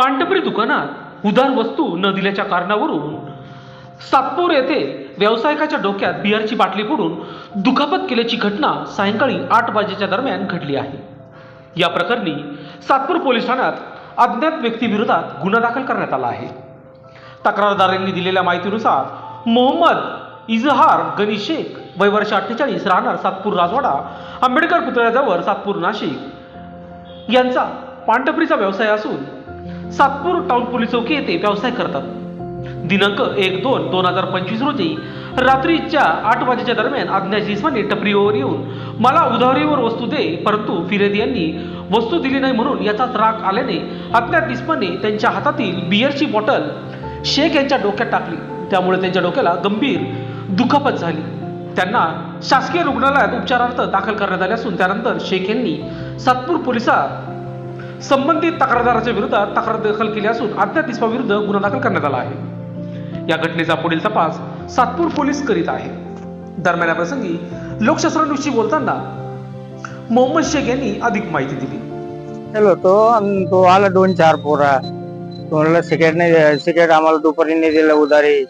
पानटपरी दुकानात उधार वस्तू न दिल्याच्या कारणावरून सातपूर येथे व्यावसायिकाच्या डोक्यात बिहारची बाटली फोडून दुखापत केल्याची घटना सायंकाळी आठ वाजेच्या दरम्यान घडली आहे. या प्रकरणी सातपूर पोलीस ठाण्यात अज्ञात व्यक्तीविरोधात गुन्हा दाखल करण्यात आला आहे. तक्रारदारांनी दिलेल्या माहितीनुसार मोहम्मद इजहार गनी शेख वय वर्ष अठ्ठेचाळीस राहणार सातपूर राजवाडा आंबेडकर पुतळ्याजवळ सातपूर नाशिक यांचा पानटपरीचा व्यवसाय असून सातपूर टाउन पोलीस चौकी येथे व्यवसाय करतात. दिनांक एक दोन दोन हजार पंचवीस रोजी रात्रीच्या आठ वाजेच्या दरम्यान अज्ञात इसमाने टपरीवर येऊन मला उधारीवर वस्तू दे परंतु फिर्यादी यांनी वस्तू दिली नाही म्हणून याचाच राग आल्याने अज्ञात इसमाने त्यांच्या हातातील बियरची बॉटल शेख यांच्या डोक्यात टाकली. त्यामुळे त्यांच्या डोक्याला गंभीर दुखापत झाली. त्यांना शासकीय रुग्णालयात उपचारार्थ दाखल करण्यात आले असून त्यानंतर शेख यांनी सातपूर पोलिसात संबंधित तक्रारदाराच्या विरोधात तक्रार दाखल केली असून अज्ञात इसमाविरुद्ध गुन्हा दाखल करण्यात आला आहे. या घटनेचा पुढील तपास सातपूर पोलीस करीत आहे. दरम्यान या प्रसंगी लोकशास्त्रांविषयी बोलताना मोहम्मद शेख यांनी अधिक माहिती दिली. गेलो तो तो आला दोन चार पोरा. तो म्हणला सिगरेट नाही सिगरेट आम्हाला दुपारी नाही दिलं उधारी.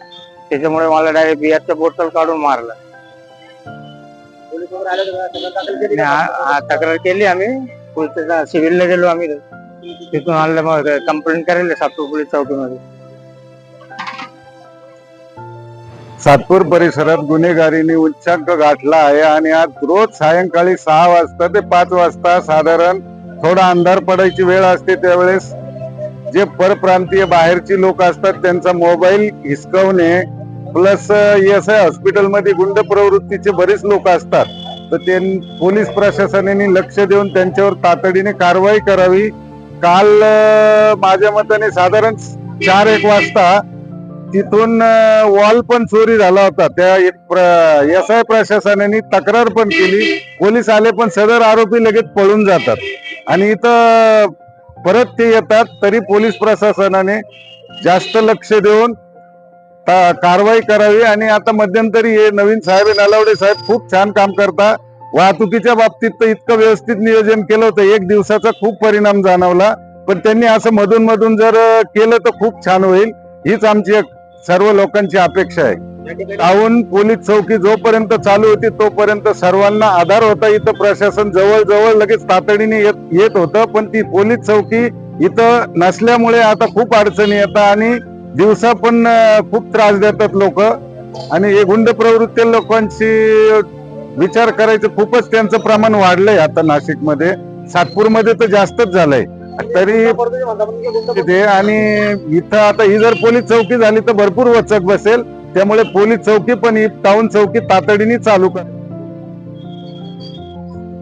त्याच्यामुळे मला डायरेक्ट बिअरचं बोटल काढून मारलं. तक्रार केली आम्ही. पोलीस सिव्हिलला गेलो आम्ही तिथून आणलं मग कंप्लेंट करेल सातपूर पोलीस चौकीमध्ये. सातपूर परिसरात गुन्हेगारीने उच्चांक गाठला आहे आणि आज रोज सायंकाळी सहा वाजता ते पाच वाजता साधारण थोडा अंधार पडायची वेळ असते त्यावेळेस जे परप्रांतीय बाहेरची लोक असतात त्यांचा मोबाईल हिसकवणे प्लस एस आय हॉस्पिटलमध्ये गुंड प्रवृत्तीचे बरेच लोक असतात. तर ते पोलीस प्रशासनाने लक्ष देऊन त्यांच्यावर तातडीने कारवाई करावी. काल माझ्या मताने साधारण चार एक वाजता तिथून वॉल पण चोरी झाला होता. त्या एस आय प्रशासनाने तक्रार पण केली. पोलीस आले पण सदर आरोपी लगेच पळून जातात. आणि इथं परत ते येतात तरी पोलीस प्रशासनाने जास्त लक्ष देऊन कारवाई करावी आणि आता मध्यंतरी हे नवीन साहेब नालावडे साहेब खूप छान काम करता. वाहतुकीच्या बाबतीत तर इतकं व्यवस्थित नियोजन केलं होतं एक दिवसाचा खूप परिणाम जाणवला. पण त्यांनी असं मधून मधून जर केलं तर खूप छान होईल हीच आमची एक सर्व लोकांची अपेक्षा आहे. टाऊन पोलीस चौकी जोपर्यंत चालू होती तोपर्यंत सर्वांना आधार होता. इथं प्रशासन जवळ जवळ लगेच तातडीने येत येत होतं पण ती पोलीस चौकी इथं नसल्यामुळे आता खूप अडचणी येतात आणि दिवसा पण खूप त्रास देतात लोक. आणि हे गुंड प्रवृत्ती लोकांची विचार करायचं खूपच त्यांचं प्रमाण वाढलंय आता नाशिकमध्ये. सातपूरमध्ये तर जास्तच झालंय. तरी तिथे आणि इथं आता ही जर पोलीस चौकी झाली तर भरपूर वचक बसेल. त्यामुळे पोलीस चौकी पण ही टाउन चौकी तातडीने चालू कर.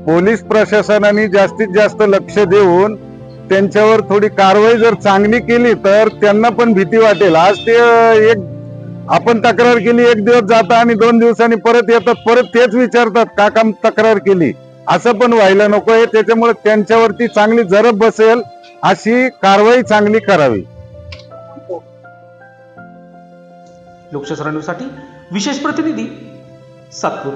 पोलीस प्रशासनाने जास्तीत जास्त लक्ष देऊन त्यांच्यावर थोडी कारवाई जर चांगली केली तर त्यांना पण भीती वाटेल. आज ते एक आपण तक्रार केली एक दिवस जाता आणि दोन दिवसांनी परत येतात परत तेच विचारतात का काम तक्रार केली? असं पण व्हायला नको आहे. त्याच्यामुळे त्यांच्यावरती चांगली जरब बसेल अशी कारवाई चांगली करावी. लोकशास्त्रांसाठी विशेष प्रतिनिधी सातपूर.